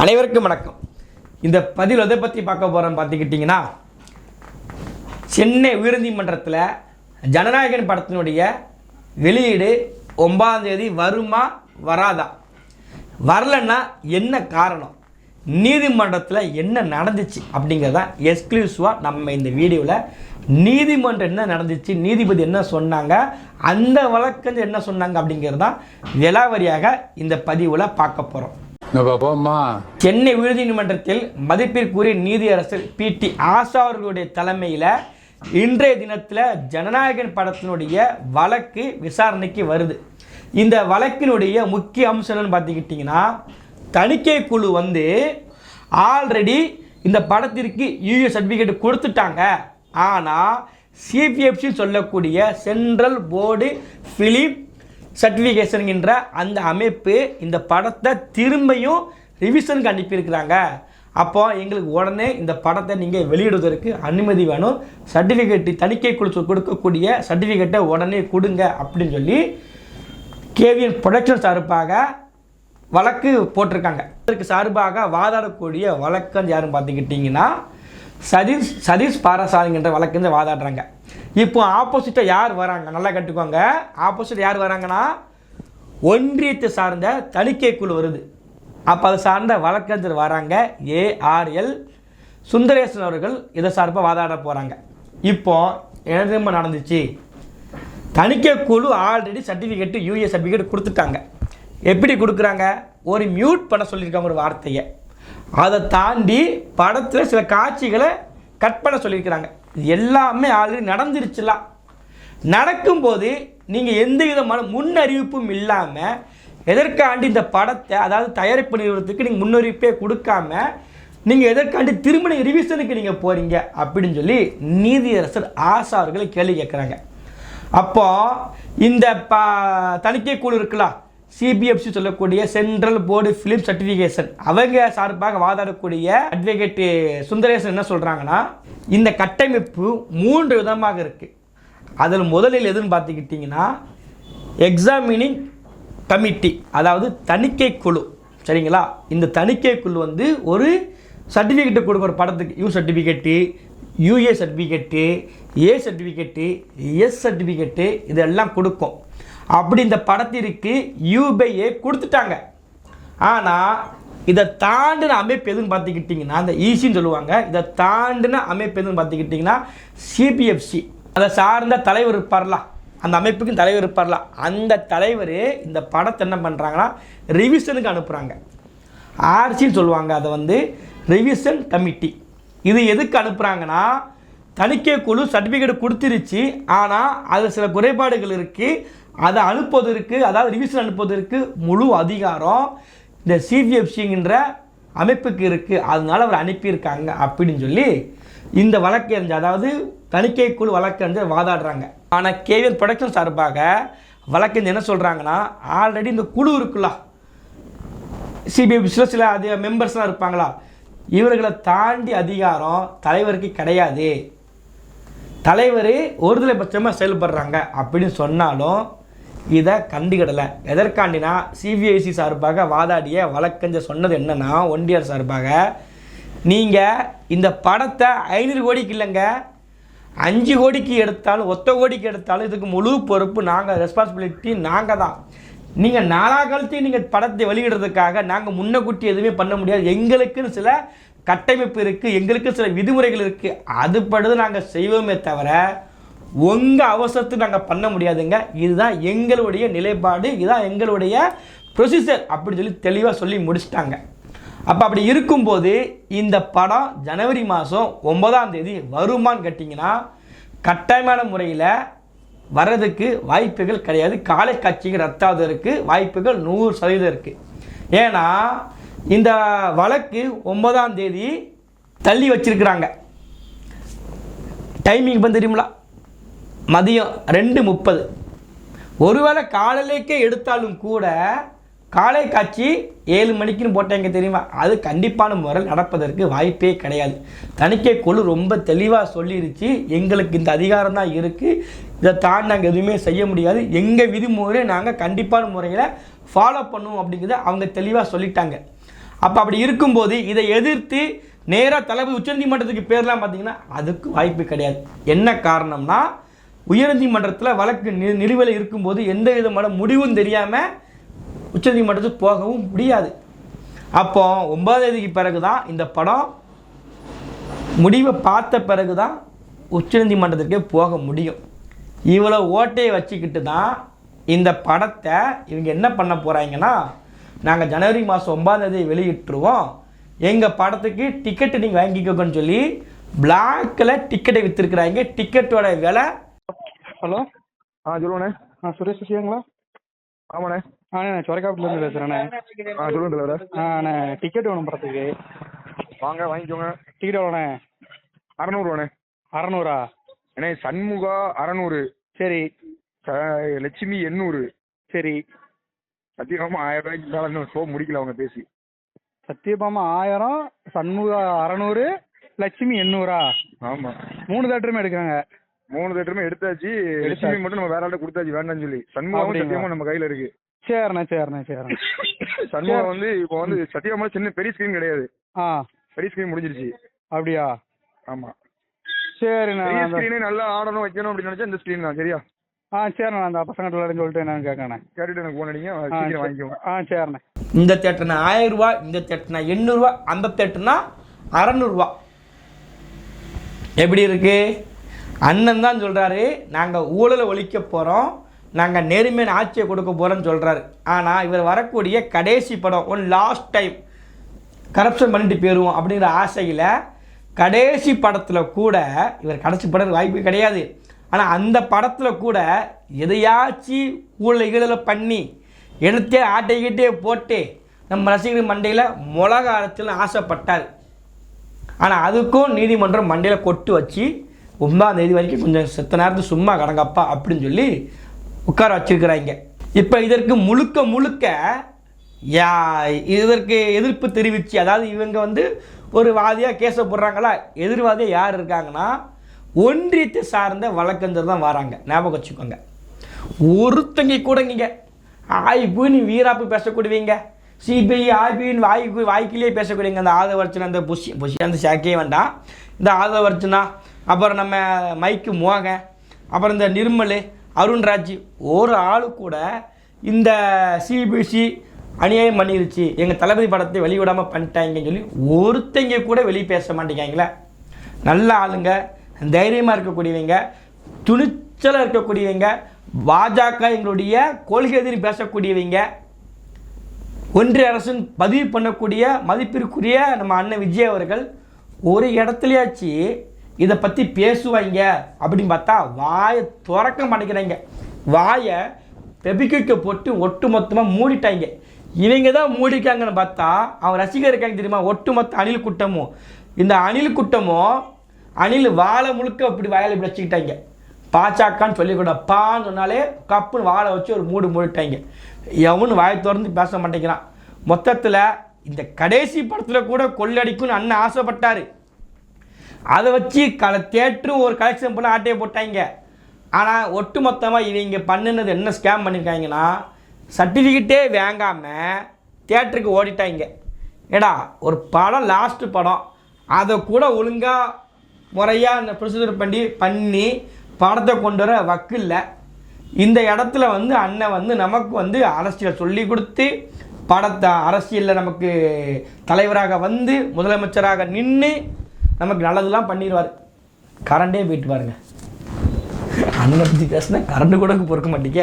அனைவருக்கும் வணக்கம். இந்த பதில் எதை பற்றி பார்க்க போகிறோம் பார்த்துக்கிட்டிங்கன்னா சென்னை உயர்நீதிமன்றத்தில் ஜனநாயகன் படத்தினுடைய வெளியீடு ஒன்பதாம் தேதி வருமா வராதா? வரலன்னா என்ன காரணம்? நீதிமன்றத்தில் என்ன நடந்துச்சு அப்படிங்கிறத எக்ஸ்க்ளூசிவாக நம்ம இந்த வீடியோவில் நீதிமன்றம் என்ன நடந்துச்சு நீதிபதி என்ன சொன்னாங்க அந்த வழக்கறிஞர் என்ன சொன்னாங்க அப்படிங்கிறது தான் விலாவரியாக இந்த பதிவில் பார்க்க போகிறோம் சென்னை உயர்நீதிமன்றத்தில் மதிப்பிற்குரிய நீதியரசர் பி டி ஆஷா அவர்களுடைய தலைமையில் இன்றைய தினத்தில் ஜனநாயகன் படத்தினுடைய வழக்கு விசாரணைக்கு வருது. இந்த வழக்கினுடைய முக்கிய அம்சம் என்னன்னு பார்த்துக்கிட்டிங்கன்னா தணிக்கை குழு வந்து ஆல்ரெடி இந்த படத்திற்கு யூஏ சர்டிஃபிகேட் கொடுத்துட்டாங்க. ஆனால் சிபிஎஃப்சி சொல்லக்கூடிய சென்ட்ரல் போர்டு ஃபிலிம் சர்டிஃபிகேஷன்கின்ற அந்த அமைப்பு இந்த படத்தை திரும்பியும் ரிவிஷனுக்கு அனுப்பியிருக்கிறாங்க. அப்போ எங்களுக்கு உடனே இந்த படத்தை நீங்கள் வெளியிடுவதற்கு அனுமதி வேணும். சர்டிஃபிகேட்டு தணிக்கை குழு கொடுக்கக்கூடிய சர்டிஃபிகேட்டை உடனே கொடுங்க அப்படின்னு சொல்லி கேவிஎன் ப்ரொடக்ஷன் சார்பாக வழக்கு போட்டிருக்காங்க. இதற்கு சார்பாக வாதாடக்கூடிய வழக்கம் யாருன்னு பார்த்துக்கிட்டிங்கன்னா சதீஷ் சதீஷ் பாரசாலிங்கிற வழக்கறிஞர் வாதாடுறாங்க. இப்போ ஆப்போசிட்டாக யார் வராங்க? நல்லா கட்டுக்கோங்க. ஆப்போசிட் யார் வராங்கன்னா ஒன்றியத்தை சார்ந்த தணிக்கை குழு வருது. அப்போ அதை சார்ந்த வழக்கறிஞர் வராங்க ஏஆர்எல் சுந்தரேசன் அவர்கள் இதை சார்பாக வாதாட போகிறாங்க இப்போ என்ன நடந்துச்சு? தணிக்கை குழு ஆல்ரெடி சர்டிஃபிகேட்டு யூஏ சர்டிஃபிகேட் கொடுத்துட்டாங்க. எப்படி கொடுக்குறாங்க? ஒரு மியூட் பண்ண சொல்லியிருக்காங்க ஒரு வார்த்தையை. அதை தாண்டி படத்தில் சில காட்சிகளை கட் பண்ண சொல்லியிருக்கிறாங்க. இது எல்லாமே ஆல்ரெடி நடந்துருச்சுலாம் நடக்கும்போது நீங்கள் எந்த விதமான முன்னறிவிப்பும் இல்லாமல் எதற்காண்டி இந்த படத்தை அதாவது தயாரிப்பு நிறுவனத்துக்கு நீங்கள் முன்னறிவிப்பே கொடுக்காம நீங்கள் எதற்காண்டி திரும்ப நீங்கள் ரிவிஷனுக்கு நீங்கள் போகிறீங்க அப்படின்னு சொல்லி நீதியரசர் ஆசா கேள்வி கேட்குறாங்க. அப்போ இந்த ப தணிக்கை குழு இருக்கலாம் சிபிஎஃப்சி சொல்லக்கூடிய சென்ட்ரல் போர்டு ஃபிலிம் சர்டிஃபிகேஷன் அவங்க சார்பாக வாதாடக்கூடிய அட்வொகேட்டு சுந்தரேசன் என்ன சொல்கிறாங்கன்னா இந்த கட்டமைப்பு மூன்று விதமாக இருக்குது அதில் முதலில் எதுன்னு பார்த்துக்கிட்டிங்கன்னா எக்ஸாமினிங் கமிட்டி அதாவது தணிக்கை குழு. சரிங்களா? இந்த தணிக்கை குழு வந்து ஒரு சர்டிஃபிகேட்டு கொடுக்குற படத்துக்கு U certificate UA certificate A certificate S certificate இதெல்லாம் கொடுக்கும். அப்படி இந்த படத்திற்கு யூபிஏ கொடுத்துட்டாங்க. ஆனால் இதை தாண்டின அமைப்பு எதுன்னு பார்த்துக்கிட்டிங்கன்னா அந்த ஈசின்னு சொல்லுவாங்க. இதை தாண்டின அமைப்பு எதுன்னு பார்த்துக்கிட்டிங்கன்னா சிபிஎஃப்சி அதை சார்ந்த தலைவர் இருப்பார்லாம் அந்த அமைப்புக்கு தலைவர் இருப்பார்லாம் அந்த தலைவர் இந்த படத்தை என்ன பண்ணுறாங்கன்னா ரிவிஷனுக்கு அனுப்புகிறாங்க ஆர்சின்னு சொல்லுவாங்க. அதை வந்து ரிவிஷன் கமிட்டி இது எதுக்கு அனுப்புகிறாங்கன்னா தணிக்கை குழு சர்டிஃபிகேட் கொடுத்துருச்சு. ஆனால் அதில் சில குறைபாடுகள் இருக்குது அதை அனுப்புவதற்கு அதாவது ரிவிஷன் அனுப்புவதற்கு முழு அதிகாரம் இந்த சிபிஎஃப்சிங்கிற அமைப்புக்கு இருக்குது அதனால அவர் அனுப்பியிருக்காங்க அப்படின்னு சொல்லி இந்த வழக்கறிஞர் அதாவது தணிக்கை குழு வழக்கறிஞர் வாதாடுறாங்க. ஆனால் கேவிஎன் ப்ரொடக்ஷன் சார்பாக வழக்கறிஞர் என்ன சொல்கிறாங்கன்னா ஆல்ரெடி இந்த குழு இருக்குல்ல சிபிஎஃப்சியில் சில அதிக மெம்பர்ஸ்லாம் இருப்பாங்களா இவர்களை தாண்டி அதிகாரம் தலைவருக்கு கிடையாது. தலைவர் ஒருதலை பட்சமாக செயல்படுறாங்க அப்படின்னு சொன்னாலும் இதை கண்டுக்கிடலை. எதற்காண்டினா சிபிஐசி சார்பாக வாதாடிய வழக்கறிஞர் சொன்னது என்னன்னா ஒன்றியர் சார்பாக நீங்கள் இந்த படத்தை ஐநூறு கோடிக்கு இல்லைங்க. அஞ்சு கோடிக்கு எடுத்தாலும் ஒத்த கோடிக்கு எடுத்தாலும் இதுக்கு முழு பொறுப்பு நாங்கள் ரெஸ்பான்சிபிலிட்டி நாங்கள் தான். நீங்கள் நாலா காலத்தையும் நீங்கள் படத்தை வெளியிடுறதுக்காக நாங்கள் முன்னக்கூட்டி எதுவுமே பண்ண முடியாது. எங்களுக்குன்னு சில கட்டமைப்பு இருக்குது எங்களுக்கு சில விதிமுறைகள் இருக்குது அதுபடுது நாங்கள் செய்வோமே தவிர உங்கள் அவசரத்துக்கு நாங்கள் பண்ண முடியாதுங்க. இதுதான் எங்களுடைய நிலைப்பாடு இதுதான் எங்களுடைய ப்ரொசீஜர் அப்படின்னு சொல்லி தெளிவாக சொல்லி முடிச்சிட்டாங்க. அப்போ அப்படி இருக்கும்போது இந்த படம் ஜனவரி மாதம் ஒன்பதாம் தேதி வருமான்னு கேட்டிங்கன்னா கட்டாயமான முறையில் வர்றதுக்கு வாய்ப்புகள் கிடையாது. காலை காட்சிக்கு ரத்தாவதற்கு வாய்ப்புகள் நூறு சதவீதம் இருக்குது ஏன்னா இந்த வழக்கு ஒன்பதாம் தேதி தள்ளி வச்சிருக்கிறாங்க. டைமிங் வந்து தெரியுங்களா மதியம் ரெண்டு முப்பது. ஒருவேளை காலையிலேக்கே எடுத்தாலும் கூட காலை காட்சி ஏழு மணிக்குன்னு போட்டாங்க தெரியுமா? அது கண்டிப்பான முறையில் நடப்பதற்கு வாய்ப்பே கிடையாது. தணிக்கை குழு ரொம்ப தெளிவாக சொல்லிருச்சு. எங்களுக்கு இந்த அதிகாரம் தான் இருக்குது இதை தாண்டி நாங்கள் எதுவுமே செய்ய முடியாது. எங்கள் விதிமுறை நாங்கள் கண்டிப்பான முறையில் ஃபாலோ பண்ணுவோம் அப்படிங்கிறத அவங்க தெளிவாக சொல்லிட்டாங்க. அப்போ அப்படி இருக்கும்போது இதை எதிர்த்து நேராக தளபதி உச்சநீதிமன்றத்துக்கு பேர்லாம் பார்த்தீங்கன்னா அதுக்கு வாய்ப்பு கிடையாது. என்ன காரணம்னா உயர்நீதிமன்றத்தில் வழக்கு நி நிலுவையில் இருக்கும்போது எந்த விதமான முடிவும் தெரியாமல் உச்சநீதிமன்றத்துக்கு போகவும் முடியாது. அப்போ ஒன்பதாம் பிறகு தான் இந்த படம் முடிவை பார்த்த பிறகு தான் உச்சநீதிமன்றத்திற்கே போக முடியும். இவ்வளோ ஓட்டையை வச்சுக்கிட்டு தான் இந்த படத்தை இவங்க என்ன பண்ண போகிறாங்கன்னா நாங்கள் ஜனவரி மாதம் ஒன்பதாம் தேதி வெளியிட்டுருவோம். எங்கள் படத்துக்கு டிக்கெட்டு நீங்கள் வாங்கிக்கோங்கன்னு சொல்லி பிளாக்கில் டிக்கெட்டை விற்றுருக்குறாங்க டிக்கெட்டோட விலை ஹலோ? ஆ சொல்லுங்கண்ணே. ஆ சுரேஷ் விஷயங்களா ஆமாண்ணே. ஆண்ணே நான் சொரக்காப்புலேருந்து பேசுகிறேண்ணே ஆ சொல்லுங்க தலைவரே ஆ அண்ணே டிக்கெட் வேணும் படத்துக்கு. வாங்க வாங்கிக்கோங்க. டிக்கெட் எவ்வளோண்ணே? அறநூறுவாண்ணே. அறநூறா? அண்ணே சண்முகா அறநூறு. சரி. ச- லட்சுமி எண்ணூறு. சரி. சத்தியமா ஆயிரம் ரூபாய்க்கு மேலே இன்னும் ஷோ முடிக்கல அவங்க பேசி. சத்யபாமா ஆயிரம் சண்முகா அறநூறு லட்சுமி எண்ணூறா? ஆமாம் மூணு தேட்டருமே எடுக்கிறாங்க. மூணு தேட்டருமே எடுத்தாச்சு. லட்சுமி மட்டும் நம்ம வேற ஆள்கிட்ட கொடுத்தாச்சு வேண்டாம்னு சொல்லி. சண்முகாவும் அப்படிங்களா? சத்தியமா நம்ம கையில இருக்கு. சரிண்ணே சரிண்ணே சரிண்ணே சண்முகம் வந்து இப்போ வந்து சத்தியமா சின்ன பெரிய ஸ்கிரீன் கிடையாது. ஆ. பெரிய ஸ்கிரீன் முடிஞ்சிருச்சு. அப்படியா? ஆமா. சரிண்ணே பெரிய ஸ்கிரீனே நல்லா ஆடணும் வைக்கணும் அப்படின்னு நினைச்சா இந்த ஸ்கிரீன் தான் சரியா? ஆ சரிண்ணே அந்த பசங்கள்ட்ட எல்லாரும் சொல்லிட்டு என்னன்னு கேட்கண்ணே கேட்டுட்டு எனக்கு போன் அடிங்க சீக்கிரம் சரி. வாங்கிக்கோங்க. ஆ சரிண்ணே இந்த தேட்டர்னா ஆயிரம் ரூபா இந்த தேட்டர்னா எண்ணூறுரூவா அந்த தேட்டர்னா அறநூறுவா எப்படி இருக்கு? அண்ணன் தான் சொல்கிறாரு நாங்கள் ஊழலை ஒழிக்க போகிறோம் நாங்கள் நேர்மையான ஆட்சியை கொடுக்க போகிறோம்னு சொல்கிறாரு ஆனால் இவர் வரக்கூடிய கடைசி படம் ஒன் லாஸ்ட் டைம் கரப்ஷன் பண்ணிட்டு போயிடுவோம் அப்படிங்கிற ஆசையில் கடைசி படத்தில் கூட இவர் கடைசி படம் வாய்ப்பு கிடையாது. ஆனால் அந்த படத்தில் கூட எதையாச்சும் ஊழல் ஈழலை பண்ணி எடுத்தே ஆட்டைக்கிட்டே போட்டு நம்ம ரசிகர் மண்டையில் மிளகா அரைச்சல் ஆசைப்பட்டார். ஆனால் அதுக்கும் நீதிமன்றம் மண்டையில் கொட்டு வச்சு ஒன்பதாம் தேதி வரைக்கும் கொஞ்சம் செத்த நேரத்தில் சும்மா கடங்கப்பா அப்படின்னு சொல்லி உட்கார வச்சிருக்கிறாங்க. இப்போ இதற்கு முழுக்க முழுக்க யா இதற்கு எதிர்ப்பு தெரிவித்து அதாவது இவங்க வந்து ஒரு வாதியாக கேஸை போடுறாங்களா? எதிர்வாதியாக யார் இருக்காங்கன்னா ஒன்றியத்தை சார்ந்த வழக்கறிஞர் தான் வராங்க. ஞாபகம் வச்சுக்கோங்க. ஒருத்தங்க கூட நீங்க ஆய்ப்பு நீ வீராப்பு பேசக்கூடியவங்க. சிபிஐ ஆய்பின்னு வாய்க்கு வாய்க்கிலேயே பேசக்கூடியவங்க. அந்த ஆதவர்ச்சனை அந்த புஷி புஷி அந்த சேர்க்கவே வேண்டாம். இந்த ஆதவர்ச்சனா அப்புறம் நம்ம மைக்கு மோகன் அப்புறம் இந்த நிர்மல் அருண்ராஜ் ஒரு ஆள் கூட இந்த சிபிசி அநியாயம் பண்ணிருச்சு. எங்கள் தளபதி படத்தை வெளிவிடாமல் பண்ணிட்டாங்கன்னு சொல்லி ஒருத்தங்க கூட வெளியே பேச மாட்டேங்காங்களே நல்ல ஆளுங்க தைரியமாக இருக்கக்கூடியவங்க துணிச்சலாக இருக்கக்கூடியவங்க பாஜக எங்களுடைய கொள்கை எதிரி பேசக்கூடியவங்க ஒன்றிய அரசின் பதிவு பண்ணக்கூடிய மதிப்பிற்குரிய நம்ம அண்ணன் விஜய் அவர்கள் ஒரு இடத்துலயாச்சு இதை பற்றி பேசுவாங்க அப்படின்னு பார்த்தா வாயை திறக்க மாட்டேங்கிறாங்க வாயை பெபிக்க போட்டு ஒட்டு மொத்தமாக மூடிட்டாங்க இவங்க தான் மூடிக்காங்கன்னு பார்த்தா அவன் ரசிகர் இருக்காங்க தெரியுமா? ஒட்டு மொத்த அணில் கூட்டமும். இந்த அணில் கூட்டமும் அணில் வாழை முழுக்க இப்படி வாயில் இப்படி வச்சுக்கிட்டாங்க பாச்சாக்கான்னு சொல்லிக்கூட பான்னு சொன்னாலே கப்புன்னு வாழை வச்சு ஒரு மூடு மூடிட்டாங்க எவனும் வாயை திறந்து பேச மாட்டேங்கிறான். மொத்தத்தில் இந்த கடைசி படத்தில் கூட கொள்ளடிக்கும்னு அண்ணன் ஆசைப்பட்டார். அதை வச்சு கல தேட்டரும் ஒரு கலெக்ஷன் பண்ண ஆட்டையை போட்டாங்க. ஆனால் ஒட்டு மொத்தமாக இவங்க பண்ணினது என்ன ஸ்கேம் பண்ணியிருக்காங்கன்னா சர்டிஃபிகேட்டே வாங்காமல் தேட்டருக்கு ஓடிட்டாங்க. ஏடா ஒரு படம் லாஸ்ட்டு படம். அதை கூட ஒழுங்காக முறையாக ப்ரொசீஜர் பண்ணி பண்ணி படத்தை கொண்டு வர வக்கில்ல இந்த இடத்துல வந்து அண்ணன் வந்து நமக்கு வந்து அரசியல் சொல்லி கொடுத்து படத்தை அரசியலில் நமக்கு தலைவராக வந்து முதலமைச்சராக நின்று நமக்கு நல்லதெல்லாம் பண்ணிடுவார் கரண்டே போயிட்டு பாருங்க. அண்ணனை பற்றி பேசினா கரண்ட் கூட பொறுக்க மாட்டீங்க.